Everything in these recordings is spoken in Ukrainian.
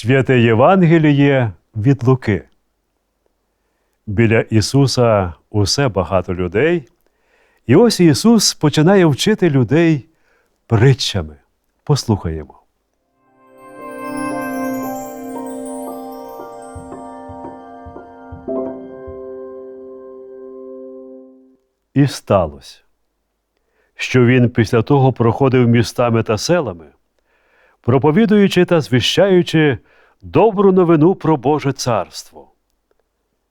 Святе Євангеліє від Луки. Біля Ісуса усе багато людей. І ось Ісус починає вчити людей притчами. Послухаємо. І сталося, що він після того проходив містами та селами, проповідуючи та звіщаючи добру новину про Боже царство.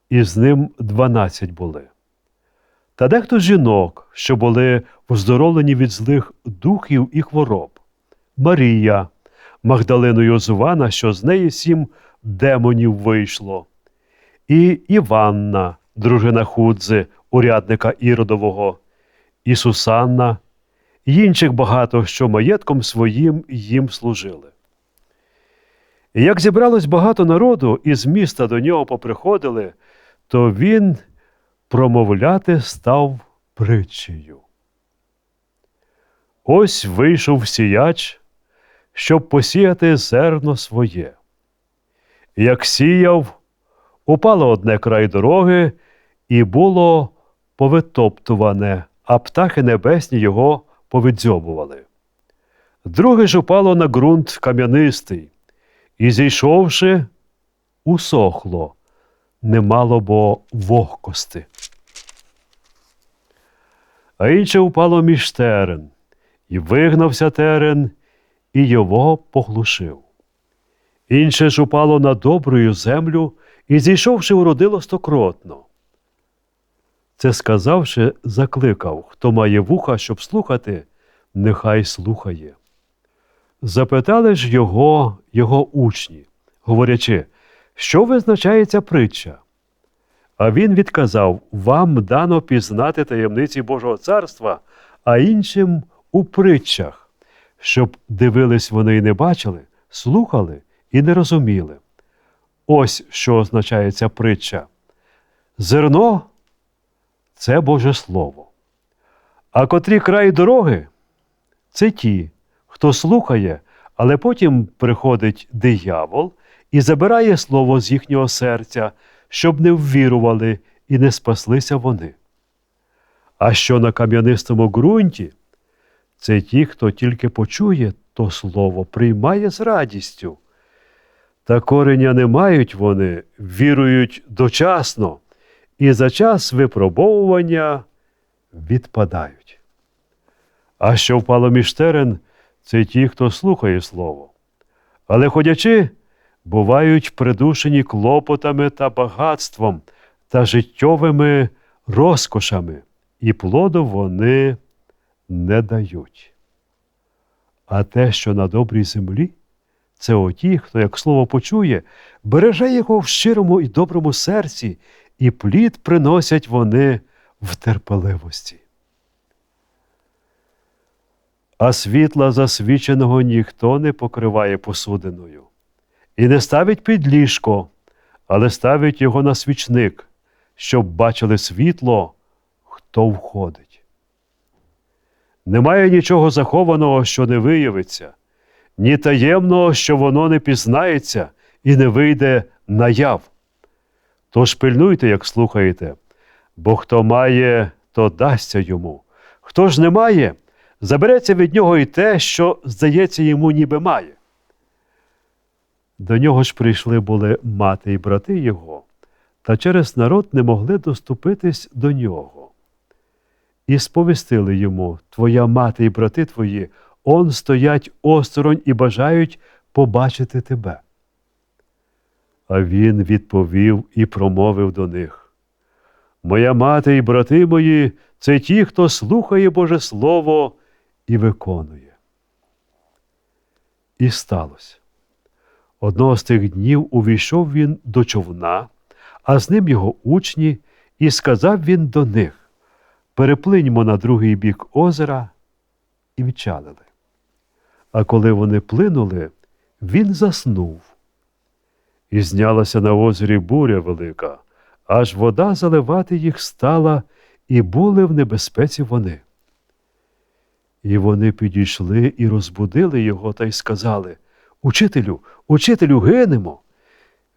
І з ним дванадцять були. Та дехто жінок, що були оздоровлені від злих духів і хвороб, Марія, Магдалину Йозувана, що з неї сім демонів вийшло, і Іванна, дружина Худзи, урядника Іродового, і Сусанна, і інших багато, що маєтком своїм їм служили. І як зібралось багато народу, і з міста до нього поприходили, то він промовляти став притчею. Ось вийшов сіяч, щоб посіяти зерно своє. Як сіяв, упало одне край дороги, і було повитоптуване, а птахи небесні його повидзьобували. Друге ж упало на ґрунт кам'янистий, і, зійшовши, усохло, немало бо вогкости. А інше упало між терен, і вигнався терен, і його поглушив. Інше ж упало на добрую землю і, зійшовши, уродило стокротно. Це сказавши, закликав, хто має вуха, щоб слухати, нехай слухає. Запитали ж його, його учні, говорячи, що визначає ця притча? А він відказав: Вам дано пізнати таємниці Божого царства, а іншим у притчах, щоб дивились вони і не бачили, слухали і не розуміли. Ось що означає ця притча. Зерно це Боже Слово. А котрі край дороги це ті, хто слухає, але потім приходить диявол і забирає слово з їхнього серця, щоб не ввірували і не спаслися вони. А що на кам'янистому ґрунті, це ті, хто тільки почує то слово, приймає з радістю. Та кореня не мають вони, вірують дочасно, і за час випробовування відпадають. А що впало між терен, це ті, хто слухає слово. Але ходячи, бувають придушені клопотами та багатством та життєвими розкошами, і плоду вони не дають. А те, що на добрій землі, це оті, хто, як слово почує, береже його в щирому і доброму серці, і плід приносять вони в терпеливості. А світла засвіченого ніхто не покриває посудиною, і не ставить під ліжко, але ставить його на свічник, щоб бачили світло, хто входить. Немає нічого захованого, що не виявиться, ні таємного, що воно не пізнається і не вийде наяв. Тож пильнуйте, як слухаєте, бо хто має, то дасться йому, хто ж не має, забереться від нього і те, що, здається, йому ніби має. До нього ж прийшли були мати і брати його, та через народ не могли доступитись до нього. І сповістили йому Твоя мати і брати твої, он стоять осторонь і бажають побачити тебе. А він відповів і промовив до них: Моя мати і брати мої це ті, хто слухає Боже Слово і виконує. І сталося. Одного з тих днів увійшов він до човна, а з ним його учні, і сказав він до них Переплиньмо на другий бік озера і відчалили. А коли вони плинули, він заснув. І знялася на озері буря велика, аж вода заливати їх стала, і були в небезпеці вони. І вони підійшли і розбудили його та й сказали Учителю, учителю, гинемо.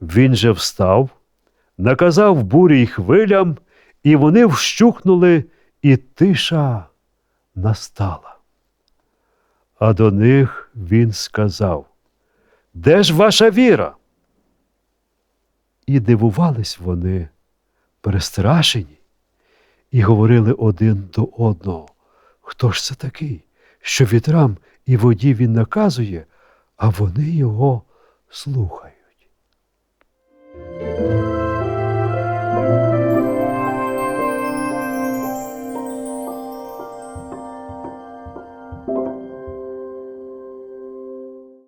Він же встав, наказав бурі й хвилям, і вони вщухнули, і тиша настала. А до них він сказав: Де ж ваша віра? І дивувались вони, перестрашені, і говорили один до одного, хто ж це такий, що вітрам і воді він наказує, а вони його слухають.